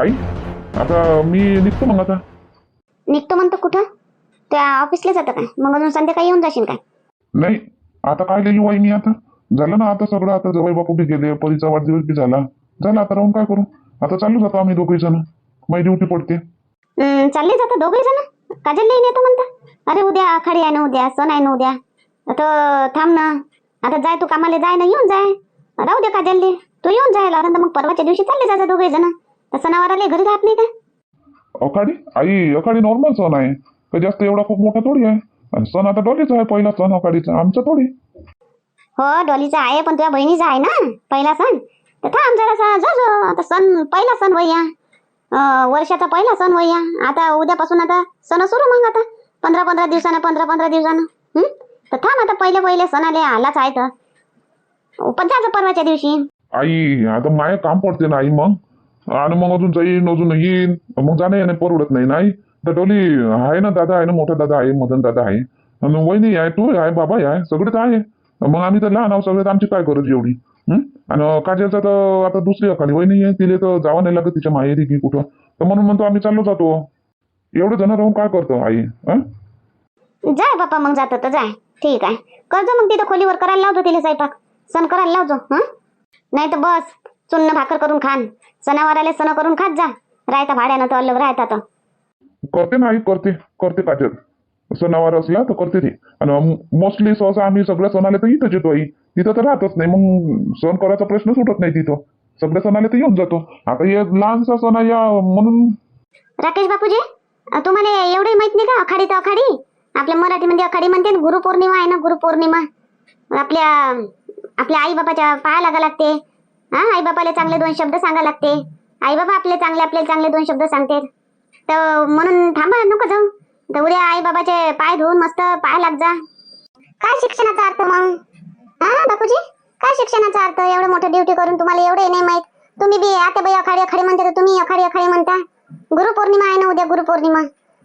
आई आता मी निघतो मग आता. निघतो म्हणतो कुठं? त्या ऑफिसला जातं काय? मग अजून संध्याकाळी येऊन जाशील काय? नाही आता काय लिहिली आई मी आता? झालं ना आता सगळं आता जवळ बापू बी गेले परीचा वाढदिवस बी झाला. झालं आता राहून काय करू? आता चालू जातो आम्ही दोघे जण. माझी ड्युटी पडते. हम्म, चालले जातं दोघे जण? काजल येईन येतो म्हणता? अरे उद्या आखाडी आहे ना उद्या सण आहे ना उद्या. आता थांब ना. आता जाय तू कामाला जाय ना येऊन जाय. राहू दे काजलले. तू येऊन जाय लागलं तर मग परवाच्या दिवशी चालले जायचं दोघे जण. सणावाराले घरी राहत नाही का? अखाडी? आई अखाडी नॉर्मल सण आहे. का जास्त एवढा खूप मोठा थोडी आहे? आणि सण आता डॉलीचा आहे पहिला सण अखाडीचा. आमचा थोडी. हो डॉलीचा आहे पण तुझ्या बहिणीचा आहे ना पहिला सण? तर थांब जरासा जा जा. आता सण पहिला सण वया अं, वर्षाचा पहिला सण वया आता उद्यापासून आता सण सुरू मग आता. पंधरा पंधरा दिवसानं पंधरा पंधरा दिवसानं. हं? तर थांब आता पहिले पहिले सण आले आलाच आहे तर. पण जायचं परवाच्या दिवशी. आई आता माय काम पडते ना आई मग? आणि मग अजून जाईन अजून येईन. मग जाणं येणं परवडत नाही नाही? तर डोली आहे ना दादा आहे ना मोठा दादा आहे मदन दादा आहे. आणि वहिनी आहे तू आहे बाबा आहे सगळेच आहे. मग आम्ही तर लहान आहोत सगळ्यात आमची काय गरज एवढी? आणि काजलचा तर आता दुसरी अकाली वहिनी आहे तिले तर जावं नाही लागत तिच्या माहेरी की कुठं. तर म्हणून म्हणतो आम्ही चाललो जातो. एवढे जण राहून काय करतो आई? जाय बाप्पा मग जातो तर जाय. ठीक आहे. करतो मग तिथं खोलीवर करायला लावतो तिला स्वयंपाक. सण करायला लावतो नाही तर बस. चुन्न भाकर करून खान. सणावाराले सण करून खात जा. रायता भाड्यानं तर अलग राहता तर करते ना आई करते. करते काजल. सणावार असला तर करते ते. आणि मोस्टली सहसा आम्ही सगळ्या सणाला तर इथंच येतो आई. तिथं तर राहतच नाही. मग सण करायचा प्रश्न सुटत नाही तिथं. सगळ्या सणाला तर येऊन जातो. आता हे लहानसा सण या म्हणून राकेश बापूजी अ, तुम्हाला एवढंही माहीत नाही का? आखाडी तर आखाडी आपल्या मराठीमध्ये आखाडी म्हणते ना गुरुपौर्णिमा आहे ना गुरुपौर्णिमा. आपल्या आपल्या आई बापाच्या पाया लागा लागते हा आई बापाला चांगले दोन शब्द सांगा लागते. आई बाबा आपले चांगले आपले चांगले दोन शब्द सांगते. तर म्हणून थांबा नको जाऊ. तर उद्या आई बाबाचे पाय धुवून मस्त पाय लाग जा. काय शिक्षणाचा अर्थ मग? हा बापूजी? काय शिक्षणाचा अर्थ? एवढं मोठं ड्युटी करून तुम्हाला एवढे नाही माहीत. तुम्ही बी आता बाई अखाडी अखाडी म्हणता तर तुम्ही अखाडी अखाडी म्हणता. गुरुपौर्णिमा आहे ना उद्या गुरुपौर्णिमा.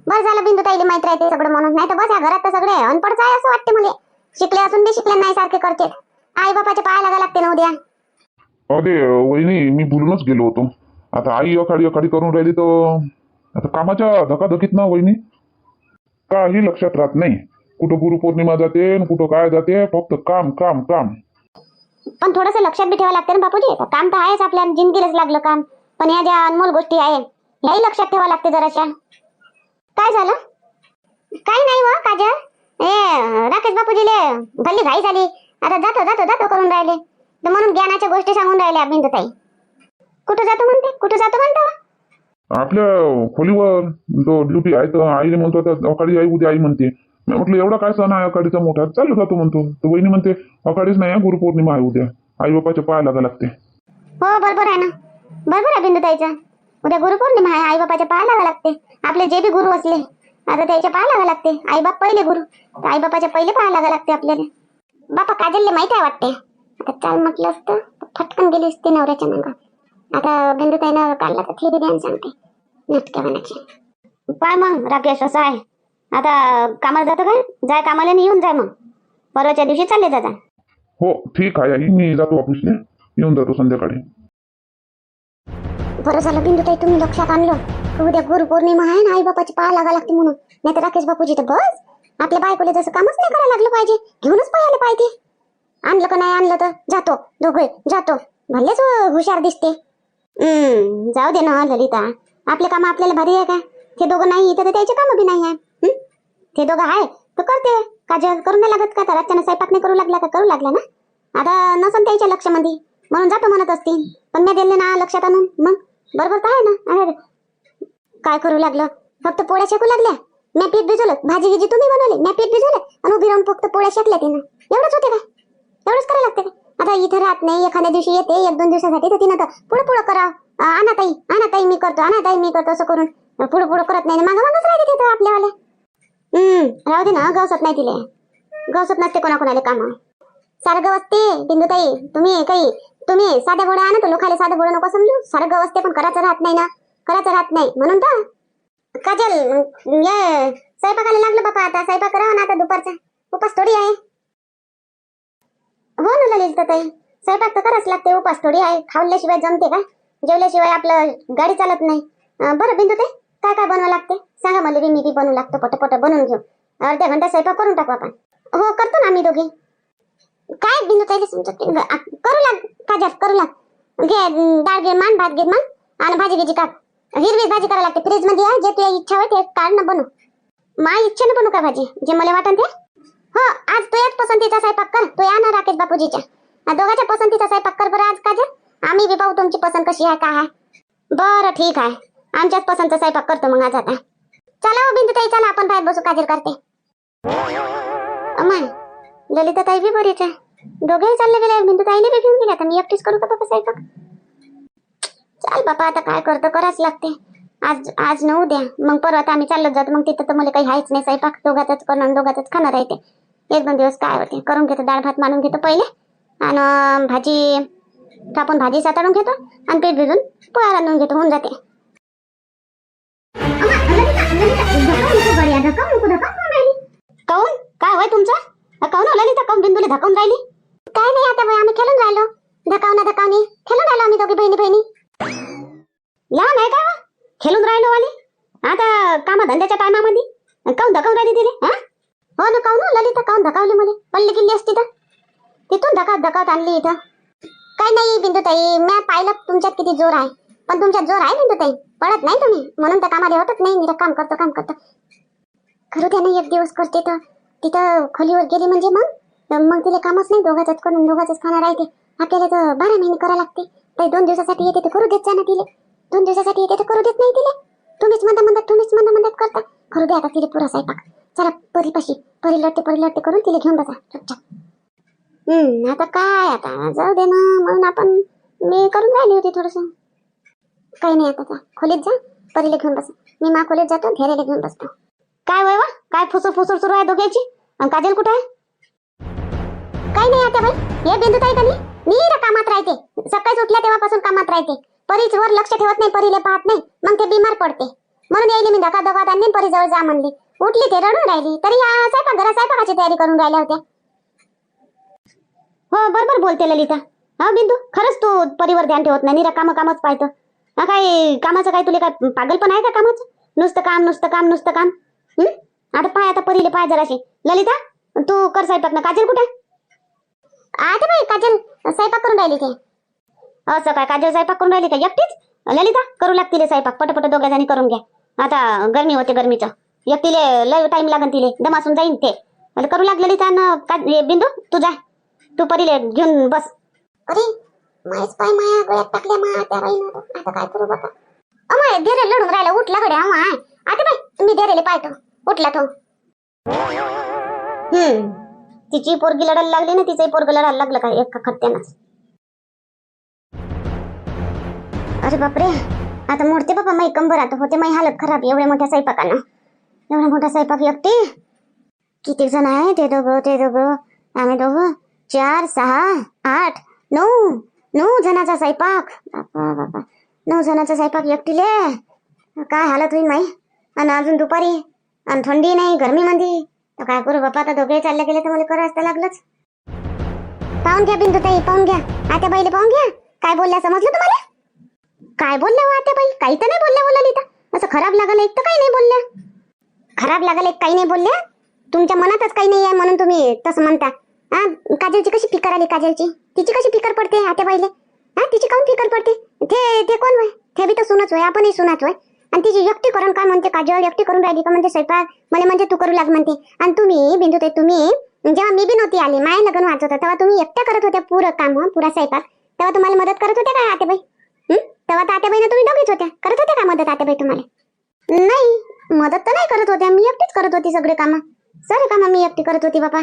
बस झालं बिंदू ताईले माहीत राहते सगळं म्हणून. नाही तर बस या घरात तर सगळे अनपडच आहे असं वाटते मला. शिकले असून बी शिकले नाही सारखे करते. आई बापाचे पाय लागा लागते ना उद्या. अरे वहिनी मी बोलूनच गेलो होतो. आता आई अखाडी अखाडी करून राहिली तर आता कामाच्या धकाधकीत ना वहिनी? काही लक्षात राहत नाही. कुठं गुरुपौर्णिमा जाते आणि कुठं काय जाते फक्त काम काम काम. पण थोडस लक्षात बी ठेवा लागते ना बापूजी. काम तर आहेच आपल्या जिंदगीलाच लागलं काम. पण या ज्या अनमोल गोष्टी आहे याही लक्षात ठेवावं लागते जराशा. काय झालं? काही नाही व काजल. ए राकेश बापूजीले भल्ली घाई झाली. आता जातो जातो जातो करून राहिले. तर म्हणून ज्ञानाच्या गोष्टी सांगून राहिल्या बिंदू ताई कुठं जातो म्हणते? कुठं जातो म्हणतो? आपल्या खोलीवर जो ड्युटी आहे तर आईने म्हणतो आता अकाडी आई उद्या आई म्हणते. मी म्हटलं एवढा काय सण आहे अकाडीचा मोठा? चालू जातो म्हणतो. तर वहिनी म्हणते अकाडीच नाही आहे, गुरुपौर्णिमा आहे उद्या. आई बापाच्या पाया लागा लागते. हो बरोबर आहे ना. बरोबर आहे बिंदू ताईचं उद्या गुरुपौर्णिमा आहे आई बापाच्या पाया लागा लागते. आपले जे बी गुरु असले आता त्याच्या पाया लागा लागते. आई बाप पहिले गुरु. आई बापाच्या पहिले पाया लागा लागते आपल्याला. बापा काजलले माहिती आहे वाटते. चाल म्हटलं असतं. फटकन गेली असते नवऱ्याच्या मागं. आता बिंदू ताईनं काढला तर थेरी द्यान सांगते. नटक्या मनाची पाय मग राकेश असं आहे. आता कामाला जातो काय जाय कामाला आणि येऊन जाय मग. परवाच्या दिवशी चालले जाता. हो ठीक आहे आई. मी जातो ऑफिसने येऊन जातो संध्याकाळी. बरं झालं बिंदू ताई तुम्ही लक्षात आणलं. की उद्या गुरुपौर्णिमा आहे ना आई बापाची पाया लागा लागते म्हणून. नाही तर राकेश बापूजी तर बस. आपल्या बायकोले जसं कामच नाही करायला लागलं पाहिजे. घेऊनच पाहायला पाहिजे आणलं का नाही आणलं तर? जातो दोघे जातो. भलेच हुशार दिसते. हम्म जाऊ दे ना ललिता. आपले काम आपल्याला भारी आहे का? ते दोघं नाही तर त्याचे काम बी नाही आहे. ते दोघं आहे तर करते. काजल करू नाही लागत का? तर रातच्यानं स्वयंपाक नाही करू लागला का? करू लागला ना? आता नसन त्याच्या लक्षामध्ये. म्हणून जातो म्हणत असतील. पण मी दिले ना लक्षात आणून मग? बरोबर तर आहे ना? अरे काय करू लागलं? फक्त पोळ्या शेकू लागल्या? मी पीठ भिजवलं. भाजी गिजी तुम्ही बनवली? मी पीठ भिजवलं? आणि उभी राहून फक्त पोळ्या शेकल्या तिनं. एवढंच होते का? एवढंच करावं लागते का? आता इथं राहत नाही एखाद्या दिवशी येते एक दोन दिवसासाठी तर तिनं तर पुढे पुढं करा. आणा ताई आणा ताई मी करतो आणा ताई मी करतो असं करून. पुढं पुढं करत नाही. मागं मागच राहते तिथं आपल्यावाले हम्म राहू दे ना गवसत नाही तिले. गवसत नसते कोणाकोणाले काम. सारं गवसते बिंदुताई तुम्ही काही तुम्ही साध्या गोळ्या आणा तर लोकाले साधं गोळ्या नको समजू. सारं गवसते पण करायचं राहत नाही ना. करायचं राहत नाही. म्हणून तर काजल ये स्वयंपाकाला लागलं बापा आता. स्वयंपाक करावा ना आता दुपारचा. उपास थोडी आहे. हो ना ललित ताई. स्वयंपाक तर करावंच लागते उपास थोडी आहे खाल्ल्याशिवाय जमते का? जेवल्याशिवाय आपलं गाडी चालत नाही. बरं बिंदू ते काय काय बनवावं लागते? सांगा मला बी मी बी बनवू लागतो पटपट बनवून घेऊ. अर्ध्या घंटा स्वयंपाक करून टाकू आपण. हो करतो ना आम्ही दोघे. काय बिंदू ताई करू लाग काजल करू लाग. घे डाळ घे मान भात घे मान आणि भाजी घ्यायची काढ. हिरवी भाजी करायला लागते फ्रीजमध्ये आहे जे तुझ्या इच्छा होय ते काढ ना बनव. मा इच्छेने बनवू का भाजी? जे मला वाटन ते? हो आज तुझ्याच पसंतीचा स्वयंपाक कर. तू या ना राकेश बापूजीच्या. दोघांच्या पसंतीचा स्वयंपाक कर बरं आज काजल आम्ही बी पाहू तुमची पसंत कशी आहे काय आहे. बरं ठीक आहे. आमच्याच पसंतचा स्वयंपाक करतो मग आज आता. चला हो बिंदू ताई चला आपण बाहेर बसू काजल करते. अमाय ललिता ताई बी बरीच आहे दोघेही चालले गेले बिंदू ताईने बी घेऊन गेले. आता मी एकटीच करू का बाबा स्वयंपाक? चाल बाबा आता काय करतो करावंच लागते. आज आज न उद्या. मग परत आम्ही चाललो जातो. मग तिथं तर मला काही हायच नाही स्वयंपाक. दोघातच करणार दोघातच खाणार आहे ते. एक दोन दिवस काय होते करून घेतो डाळ भात मानून घेतो पहिले आणि भाजी कापून भाजी साताडून घेतो आणि पीठ भिजून पोळ्या रांधून घेतो होऊन जाते काऊन काय होय तुमचं काऊन ओलाली ललिता काऊन बिंदूला धकावून राहिली काय नाही आता बाई आम्ही खेळून राहिलो धकावणं धकावणी खेळून राहिलो आम्ही दोघी बहिणी बहिणी लहान आहे का खेळून राहिलो वाली आता कामा धंद्याच्या टायमामध्ये काऊन धकावून राहिली तिने हा हो ना काऊन हो, ललिता? काऊन धकावली मला? पल्ली गेली असती तर? तिथून धकावत धकावत आणली इथं. काय नाही बिंदुताई. मी पाहिलं तुमच्यात किती जोर आहे. पण तुमच्यात जोर आहे बिंदुताई. पडत नाही तुम्ही. म्हणून तर कामाला होतच नाही. मी काम करतो काम करतो. खरं त्यानं एक दिवस करते तर. तिथं खोलीवर गेली म्हणजे मग? मग तिला कामच नाही दोघाच करून दोघाच खाणार आहे ते. आपल्याला तर बारा महिने करावं लागते. तर दोन दिवसासाठी येते तर करू देत जा ना तिले. दोन दिवसासाठी येते तर करू देत नाही तिले. तुम्हीच म्हणता म्हणतात तुम्हीच म्हणता म्हणतात करता. करू द्या आता तिले पुरा स्वयंपाक. चला परीपाशी परी लढते परी लढते करून तिला घेऊन बसा. चुपचाप हम्म आता काय आता? जाऊ दे ना म्हणून आपण मी करून राहिली होती थोडस. काही नाही आता खोलीत जा परीला घेऊन बसा. मी मा खोलीत जातो घेरेला घेऊन बसतो. काय वय वा काय फुसूर फुसूर सुरू आहे दोघ्याची आणि काजल कुठे आहे? काही नाही आता बाई. हे बिंदू ताई कधी मी इथं कामात राहते. सकाळी उठल्या तेव्हापासून कामात राहते. परीच वर लक्ष ठेवत नाही परीले पाहत नाही. मग ते बिमार पडते. म्हणून यायली मी धका धकात आणली परी जवळ जा म्हणली. उठली ते रडून राहिली. तरी या स्वयंपाकघरा स्वयंपाकाची तयारी करून राहिल्या होत्या. हो बरोबर बोलते ललिता. हा बिंदू खरंच तू परिवर ध्यान ठेवत नाही. निरा काम कामच पाहतो. हा काय कामाचं काय तुला काय पागल पण आहे का कामाचं? नुसतं काम नुसतं काम नुसतं काम. आता पाय आता परीले पाय जराशी. ललिता तू कर स्वयंपाक ना. काजल कुठे? आता बाई काजल स्वयंपाक करून राहिली ते. असं काय काजल स्वयंपाक करून राहिली का? एकटीच? ललिता करू लागतील स्वयंपाक. पटपट दोघ्या जणी करून घ्या. आता गरमी होते गरमीचं. एकटीले लय टाइम लागन तिले. दमासून जाईन ते. आता करू लाग ललिता न का हे बिंदू तू जा. तू परीले घेऊन बस. अरे माहीच पाय माया गळ्यात टाकल्या मा त्या बाईनं. आता काय करू बाबा? अमाय धीरे लढून राहिला उठला गड्या अमाय. आता बाई मी धीरेले पाहतो. उठला तो. हम्म. तिची पोरगी लढायला लागली ना तिचंही पोरग लढायला लागलं काय एका खट्ट्यानंच अरे बापरे. आता मोडते बाबा माई कंबर आता. होते माई हालत खराब एवढ्या मोठ्या स्वयंपाकानं. एवढा मोठा स्वयंपाक एकटी किती जण आहे ते दोघं ते दोघं? आम्ही दोघं? चार सहा आठ नऊ नऊ जणाचा स्वयंपाक. बापा बापा. नऊ जणाचा स्वयंपाक एकटीले काय हालत होईल माई? आणि अजून दुपारी? आणि थंडी नाही गरमीमध्ये तर काय करू बापा आता दोघे चालले गेले तर मला करावंच तर लागलंच. पाहून घ्या बिंदू ताई पाहून घ्या. आता बाईले पाहून घ्या. काय बोलल्या समजलं तुम्हाला? काय बोलल्या हो आता बाई काही तर नाही बोलल्या हो बोला लिहिता असं खराब लागलं एक तर काही नाही बोलल्या. खराब लागलं एक काही नाही बोलले. तुमच्या मनातच काही नाही आहे म्हणून तुम्ही तसं म्हणता. हा काजलची कशी फिकर आली काजलची? तिची कशी फिकर पडते आता बाईले? हा तिची काऊन फिकर पडते? ते ते कोण होय? ते बी तर सुनच होय आपणही सुनाच होय. आणि तिची एकटी करून काय म्हणते काजल? एकटी करून राहिली का म्हणते स्वयंपाक? मला म्हणजे तू करू लाग म्हणते. आणि तुम्ही बिंदू ते तुम्ही जेव्हा मी बी नव्हती आली माय लग्न व्हायचं होतं तेव्हा तुम्ही एकट्या करत होत्या पुरं काम पुरा स्वयंपाक. तेव्हा तुम्हाला मदत करत होत्या काय आतेबाई हं? तेव्हा तर आत्याबाईनं तुम्ही दोघीच होत्या. करत होत्या का मदत आत्याबाई तुम्हाला? नाही मदत तर नाही करत होत्या. मी एकटीच करत होती सगळे कामं. सगळे कामं मी एकटी करत होती बाबा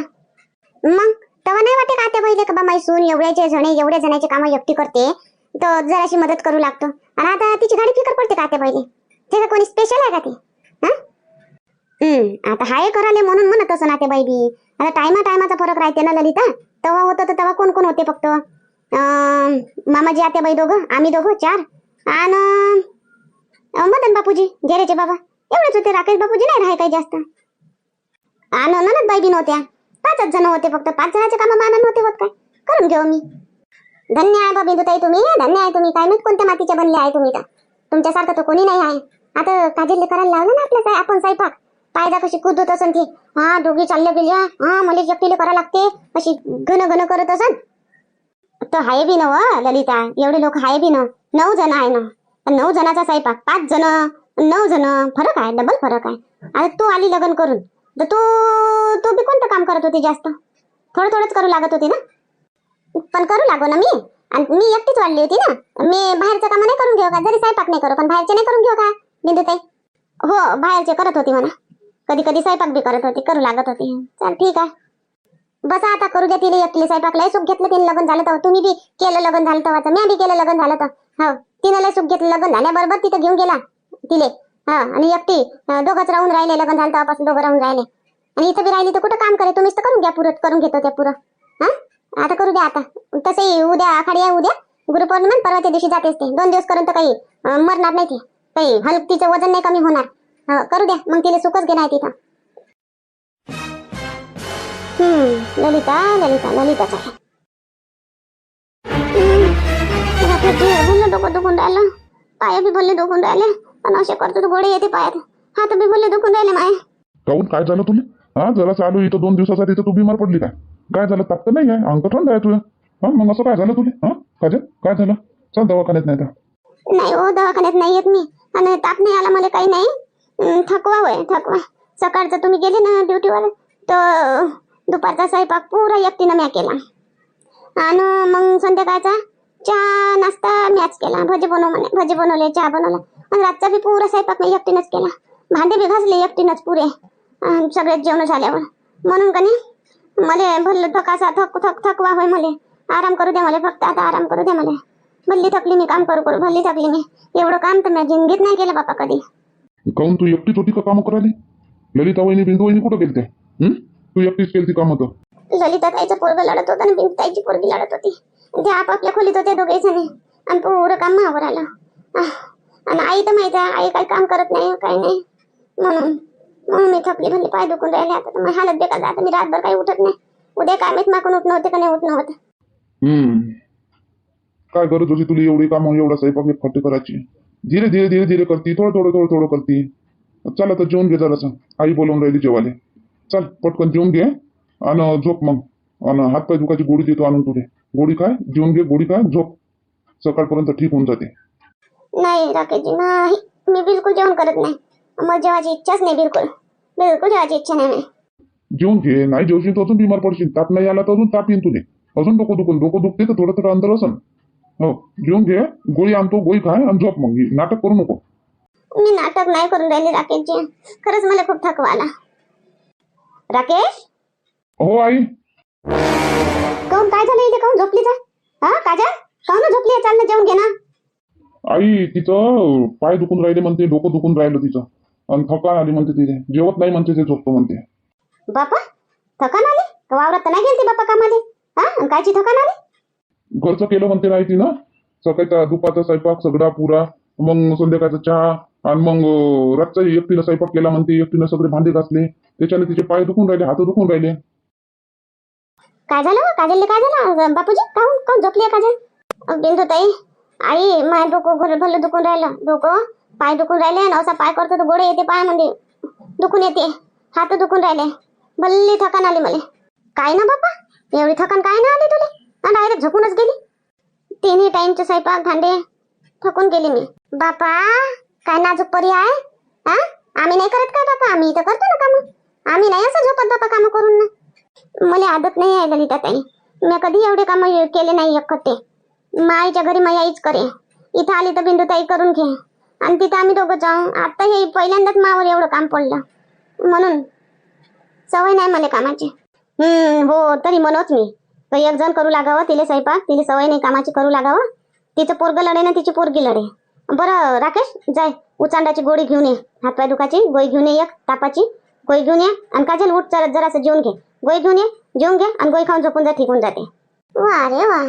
मग तेव्हा नाही वाटे का त्या पहिले का बा माई सून एवढ्याचे जणे एवढ्या जणांचे कामं एकटी करते? तर जराशी मदत करू लागतो. आणि आता तिची गाडी फिकर पडते का त्या पहिले ते का कोणी स्पेशल आहे का ते? हा? हम्म आता हाय कराले म्हणून म्हणत असं नाते बाई बी आता टायमा टायमाचा फरक राहते ना ललिता? तेव्हा होतं तर तेव्हा कोण कोण होते फक्त? अं, मामाजी आते बाई दोघं? आम्ही दोघं चार? आणि मदन बापूजी घेरेचे बाबा. एवढेच होते राकेश बापूजी नाही राहाय काही जास्त. आणि ननद बाई बी नव्हत्या. पाचच जण होते फक्त. पाच जणाचे काम माना होते होत काय? करून घेऊ मी. धन्य आहे बा ताई तुम्ही. धन्य आहे तुम्ही. काय माहीत कोणत्या मातीच्या बनले आहे तुम्ही तर. तुमच्यासारखं तर कोणी नाही आहे. आता काजल करायला लावलं ना आपल्या काय आपण स्वयंपाक पायदा कशी कुदत असन ती. हा दोघी चालल्या गेल्या हा मला एकटीला करा लागते. अशी घन घन करत असन. तर आहे बी न ललिता. एवढे लोक आहे बी न. नऊ जण आहे ना. नऊ जणाचा स्वयंपाक पाच जण नऊ जण फरक आहे डबल फरक आहे. आता तू आली लग्न करून तर तू तू बी कोणतं काम करत होती जास्त? थोडं थोडंच करू लागत होती ना? पण करू लागो ना मी? आणि मी एकटीच वाढली होती ना? मी बाहेरचं काम नाही करून घेऊ का? जरी स्वयंपाक नाही करू पण बाहेरचे नाही करून घेऊ का? बिंदुताई? हो बाहेरचे करत होती म्हणा. कधी कधी स्वयंपाक बी करत होती करू लागत होती. चल ठीक आहे. बसा आता करू द्या तिने एकटीला स्वयंपाक. लय सुख घेतलं तिने लग्न झालं तर. तुम्ही बी केलं लग्न झालं तर मी बी केलं लग्न झालं तर. हो. तिनं लय सुख घेतलं लग्न झाल्याबरोबर तिथं घेऊन गेला तिले. हा आणि एकटी दोघंच राहून राहिले लग्न झालं तेव्हापासून दोघं राहून राहिले. आणि इथं बी राहिली तर कुठं काम करे तुम्हीच तर करून घ्या पुरं करून घेतो त्या पुरं. हा? आता करू द्या आता. तसंही उद्या आखाडी आहे उद्या. गुरुपौर्णिमा आणि परवाच्या दिवशी जातेच ते. दोन दिवस करून तर काही मरणार नाही ते. काही हलक तिचं वजन नाही कमी होणार. करू द्या. मग तिला सुखच घेणार तिथं. हम्म ललिता ललिता ललिताच आहे. ते भरलं डोकं दुखून राहिलं. पाय बी भरले दुखून राहिले. आणि असे करतो तर गोळे येते पायात. हात बी भरले दुखून राहिले माय. काहून काय झालं तुला हा जरा चालू इथं दोन दिवसासाठी तर तू बिमार पडली काय? काय झालं? तर नाही आहे तर थंड आहे तुझं. हा मग असं काय झालं तुला? हा काजल काय झालं? चल दवाखान्यात नाही तर. नाही हो दवाखान्यात नाही येत मी. आणि ताप नाही आला मला काही नाही. थकवा होय थकवा. सकाळचं तुम्ही गेले ना ड्युटीवर तर दुपारचा स्वयंपाक पुरा एकटीनं म्या केला. आणि मग संध्याकाळचा? चहा नाश्ता मॅच केला. भजी बनव म्हणे. भजी बनवले चहा बनवला. आणि रातचा बी पुरा स्वयंपाक मी एकटीनंच केला. भांडे बी घासले एकटीनंच पुरे. अं, सगळेच जेवण झाल्यावर. म्हणून का नाही? मला भरलं थकासा थक थक थकवा होय मला. आराम करू द्या मला फक्त. आता आराम करू द्या मला. भल्ली थकली मी काम करू करू. भल्ली थकली मी. एवढं काम तर मी जिंदगीत नाही केलं बापा कधी. काहून तू एकटीच होती का कामं करायली? ललिता वहिनी बिंदू वहिनी कुठं गेलते? तू एकटीच केलती कामं तर. ललिता ताईचं पोरग लढत होतं आणि बिंदू ताईची पोरगी लढत होती. ते आपापल्या खोलीत होते दोघे जणी. आणि पूर काम मावर आलं आणि आई तर माहिती आहे आई काही काम करत नाही काही नाही. म्हणून म्हणून मी थकली भरली पाय दुखून राहिले आता. तर मग हालत बेकार आता मी रातभर काही उठत नाही. उद्या काय माहीत माकून उठणं होते का नाही उठणं होतं. हम्म. काय गरज होती तुला एवढी कामं एवढा स्वयंपाक एकखट्टी करायची? धीरे धीरे धीरे धीरे करती. थोडं थोडं थोडं थोडं करती. चल आता जेवून घे जरासं. आई बोलवून राहिली जेवाले चल पटकन जेवून घे. आणि झोप मग. आणि हातपाय दुखाची गोळी देतो आणून तुझे गोळी काय? जेवून घे गोळी काय? झोप. सकाळपर्यंत ठीक होऊन जाते. नाही राकेशजी नाही. मी बिलकुल जेवण करत नाही. मग जेवायची इच्छाच नाही बिलकुल. बिलकुल जेवायची इच्छा नाही नाही. जेवून घे. नाही जेवशील तर अजून बिमार पडशील. ताप नाही आला तर अजून ताप येईन तुझे. अजून डोकं दुखून डोकं दुखते तर थोडं थोडं अंतर असन. हो जेवून घे. गोळी आणतो गोळी खाय आणि झोप मग. नाटक करू नको. मी नाटक नाही करून राहिली राकेशजी. खरंच मला खूप थकवा आला. राकेश? हो आई. काऊन काय झालं इथे? काऊन झोपली हा काजा काऊन झोपली आहे? चाल ना जेवण घे ना आई तिचं पाय दुखून राहिले म्हणते डोकं दुखून राहिलं तिचं. आणि थकान आली म्हणते तिथे. जेवत नाही म्हणते ते झोपतो म्हणते. बापा थकान आली? का वावरात तर नाही गेलती बापा कामाले? हा कायची थकान आली? घरचं केलं म्हणते नाही तिनं? सकाळचा दुपारचा स्वयंपाक सगळा पुरा. मग संध्याकाळचा चहा. आणि मग रातचा एकटीनं स्वयंपाक केला म्हणते एकटीनं सगळे भांडे घासले. त्याच्याने तिचे पाय दुखून राहिले हात दुखून राहिले. काय झालं? काजल काय झालं? बापूजी काहून? काहून झोपली काजल? बिंदू ताई आई माय डोकं भलं भरलं दुखून राहिलं. डोकं पाय दुखून राहिले आणि असा पाय करतो तर गोडे येते पायामध्ये दुखून येते. हात दुखून राहिले. भल्ली थकान आली मला. काय ना बापा? एवढी थकान काय ना आली तुला? डायरेक्ट झोपूनच गेली? तिन्ही टाइमचे स्वयंपाक भांडे थकून गेली मी. बापा काय नाजूक परी आहे? हा आम्ही नाही करत काय बापा? आम्ही तर करतो ना काम. आम्ही नाही असं झोपत बापा कामं करून. ना मला आदत नाही आहे ललिता ताई. मी कधी एवढे काम केले नाही एकटे. माईच्या घरी माई आईच करे. इथं आली तर बिंदू ताई करून घे. आणि तिथं आम्ही दोघं जाऊ. आता हे पहिल्यांदाच मावर एवढं काम पडलं. म्हणून सवय नाही मला कामाची. हम्म हो तरी म्हणत मी. एक जण करू लागावं तिला स्वयंपाक तिला सवय नाही कामाची करू लागावं. तिचं पोरग लढे ना तिची पोरगी लढे. बरं राकेश जाय. उचांडाची गोळी घेऊन ये. हातपाय दुखाची गोळी घेऊन ये एक तापाची गोळी घेऊन ये. आणि काजल उठ जरा जरासं जेवून घे. गोळी घेऊन ये जेवून घे आणि गोळी खाऊन झोपून जा ठीक होऊन जाते. वा रे वा.